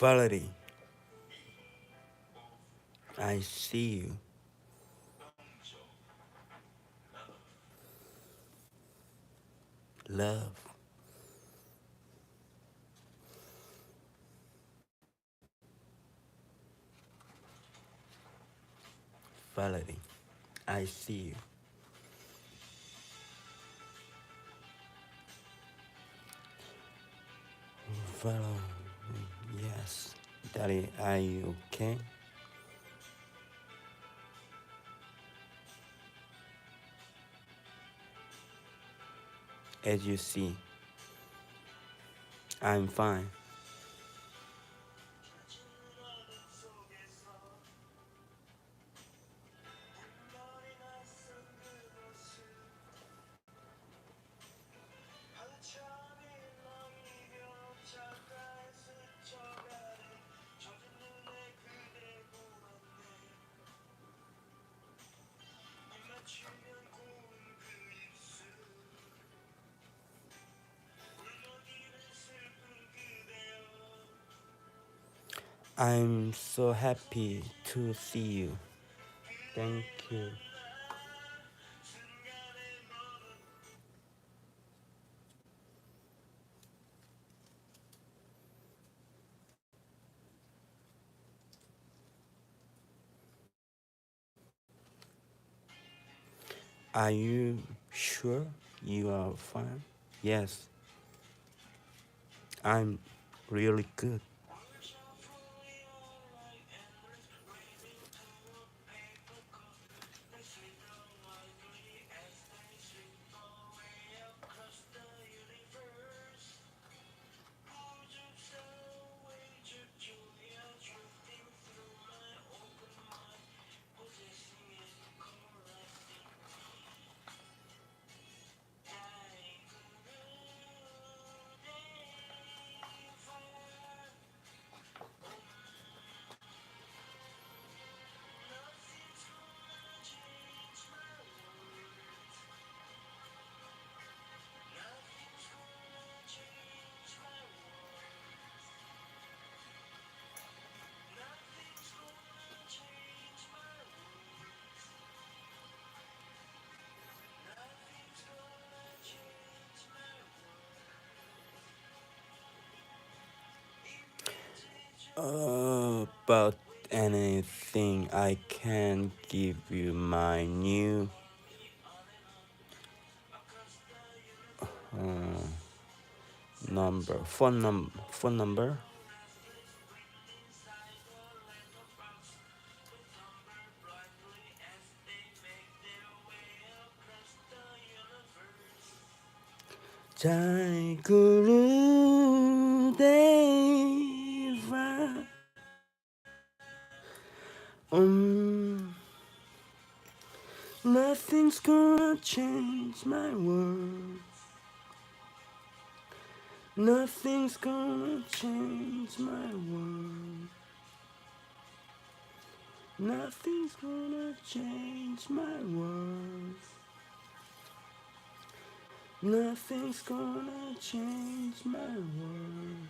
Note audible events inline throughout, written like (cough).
Valerie, I see you. Love. Valerie, I see you. Valerie, Daddy, are you okay? As you see, I'm fine. I'm so happy to see you. Thank you. Are you sure you are fine? Yes. I'm really good. about anything, I can give you my new uh, number, phone number, phone number. 잘 그르 change my world nothing's gonna change my world nothing's gonna change my world Nothing's gonna change my world.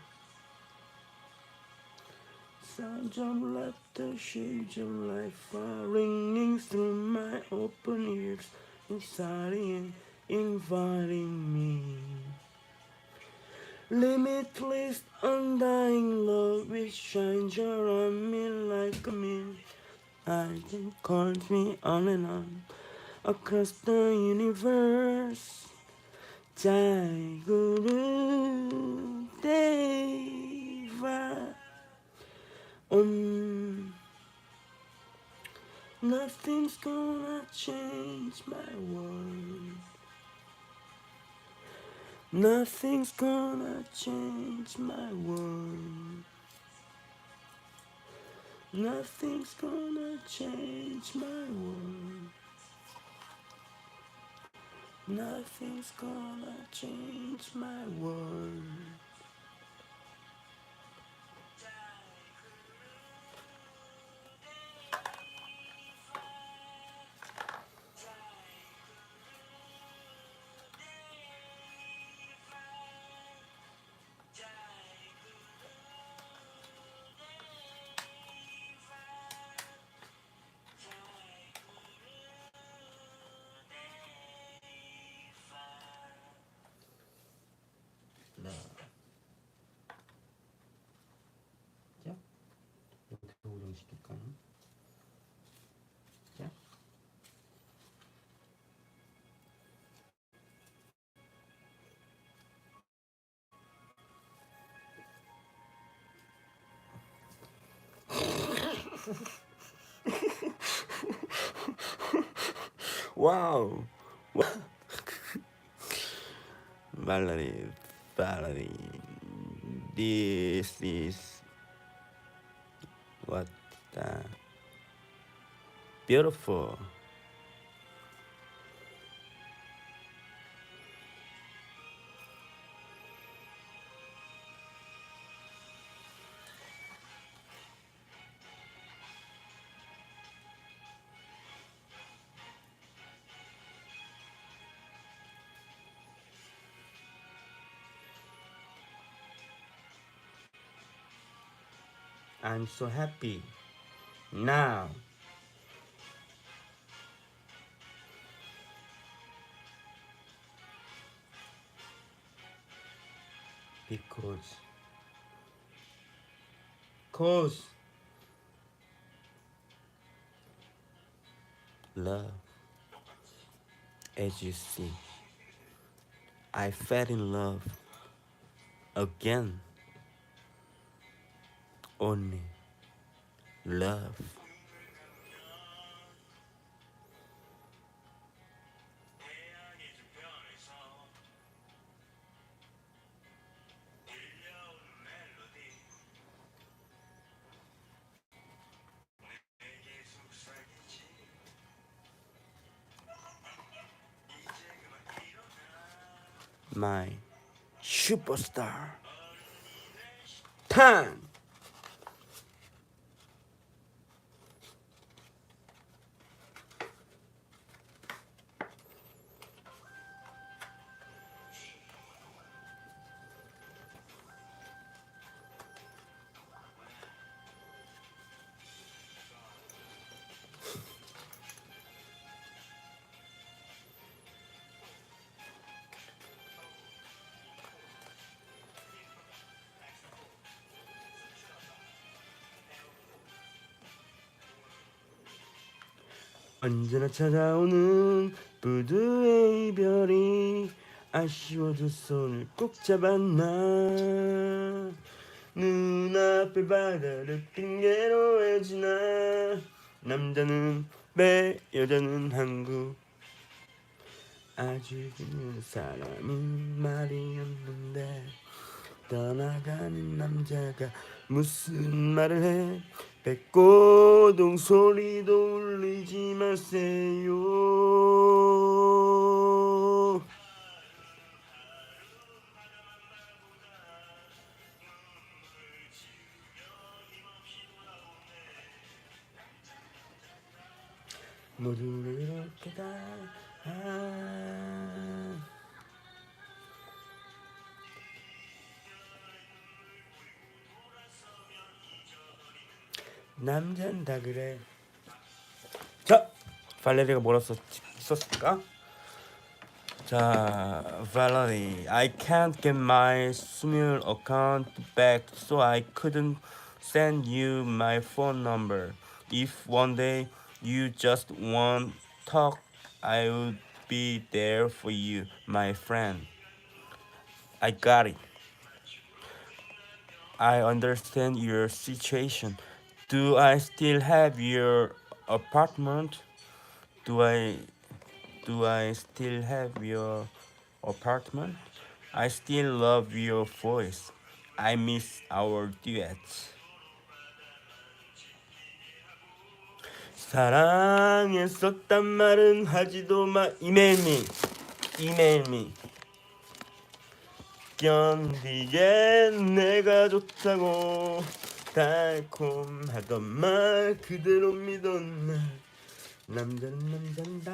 Sounds of laughter, shades of life are ringing through my open ears, inside inviting me. Limitless, undying love which shines around me like a mirror. I can call me on and on across the universe. Jai Guru Deva. Om. Nothing's gonna change my world. Nothing's gonna change my world. Nothing's gonna change my world. Nothing's gonna change my world. (laughs) wow. Valerie, Valerie, this is what the beautiful. I'm so happy. Now. Because. Cause. Love. As you see I fell in love again. Only love. My superstar. Time 언제나 찾아오는 부두의 이별이 아쉬워도 손을 꼭 잡았나? 눈앞의 바다를 핑계로 해지나? 남자는 배 여자는 항구. 아주 그는 사람은 말이 없는데 떠나가는 남자가 무슨 말을 해 백고동 소리도 울리지 마세요 모두가 이렇게 다 아. 남잔 다 그래 자 발레리가 뭐라 썼, 썼을까? 자 Valerie I can't get my Smule account back so I couldn't send you my phone number if one day you just want talk I would be there for you my friend I got it I understand your situation. Do I still have your apartment? Do I do I still have your apartment? I still love your voice. I miss our duets. 사랑했었단 말은 하지도 마. Email me. 견디게 내가 좋다고 달콤하던 말 그대로 믿었나 남자는 남잔다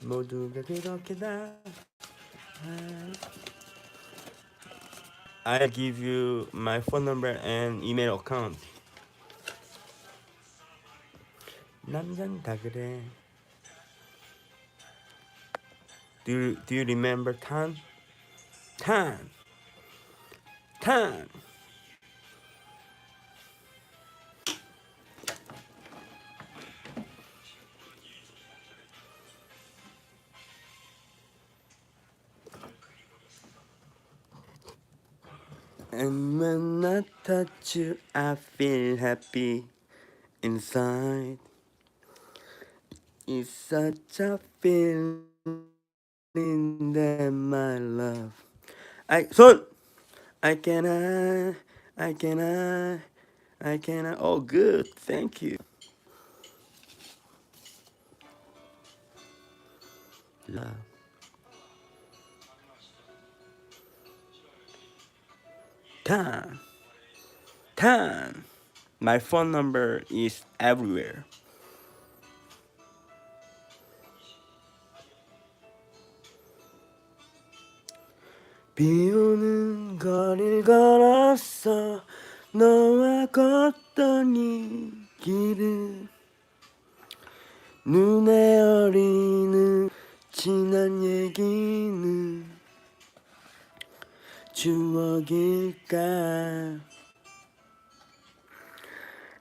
모두가 그렇게 다 I'll give you my phone number and email account 남잔 다 그래 Do you, do you remember Tan? Tan Tan And when I touch you, I feel happy inside. It's such a feeling that my love. I 손. I cannot. I cannot. I cannot. Oh, good. Thank you. Love. Time. Time. My phone number is everywhere. 비 오는 거리를 걸었어 너와 걷던 이 길을 눈에 어리는 지난 얘기는 추억일까?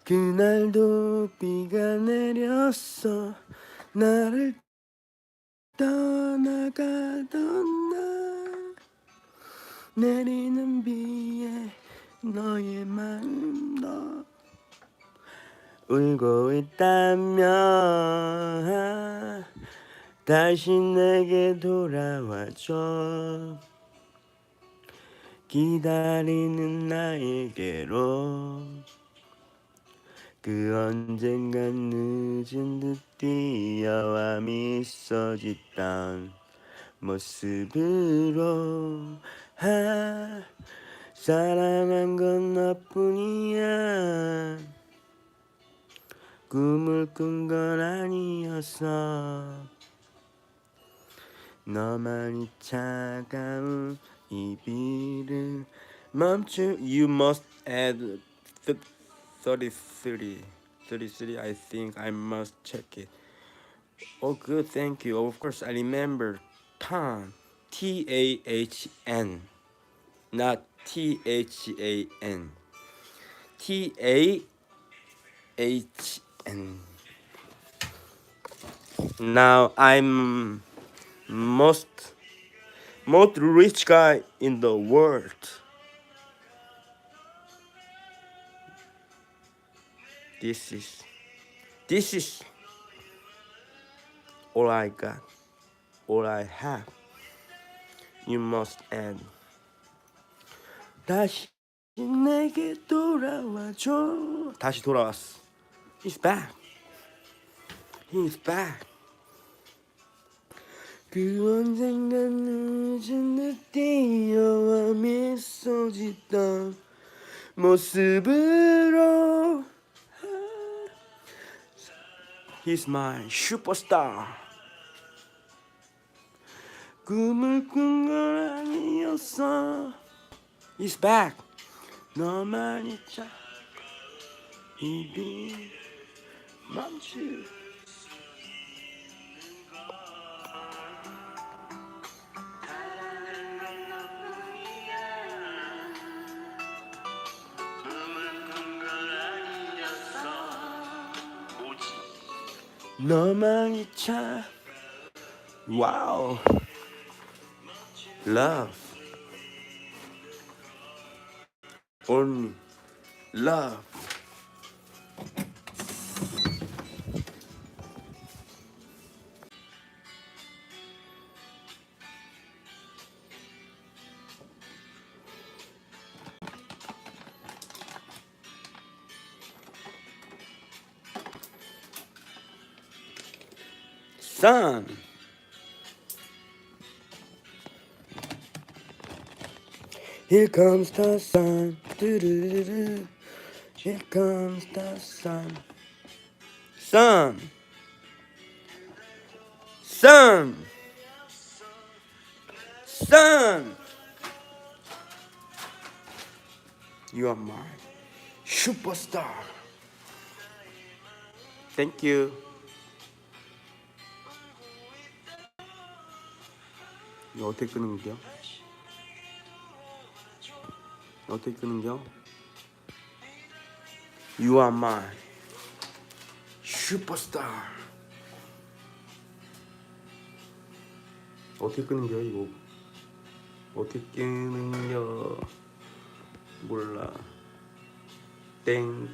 그날도 비가 내렸어. 나를 떠나가던 날 내리는 비에 너의 마음도 울고 있다면 다시 내게 돌아와줘 기다리는 나에게로 그 언젠간 늦은 듯 뛰어와 미소 짓던 모습으로. 아, 사랑한 건 너뿐이야. 꿈을 꾼 건 아니었어 너만이 차가운 Mom, you must add 33. 33. I think I must check it. Oh, good. Thank you. Of course, I remember Tan. T A H N. Not T H A N. T A H N. Now I'm most most rich guy in the world. This is this is all I got, all I have. You must end. 다시 내게 돌아와줘. 다시 돌아왔어. He's back. He's back. 그 언젠간 늦은 듯 뛰어와 미소 짓던 모습으로. He's my superstar. 꿈을 꾼 건 아니었어. He's back. 너만 있자. 이비 멈추 너만이 참 와우 love only love Sun Here comes the sun. Here comes the sun. Sun. Sun. Sun. You are my superstar. Thank you. 이거 어떻게 끄는 거야? 어떻게 끄는겨? You are my superstar. 어떻게 끄는겨 이거? 어떻게 끄는겨? 몰라. 땡.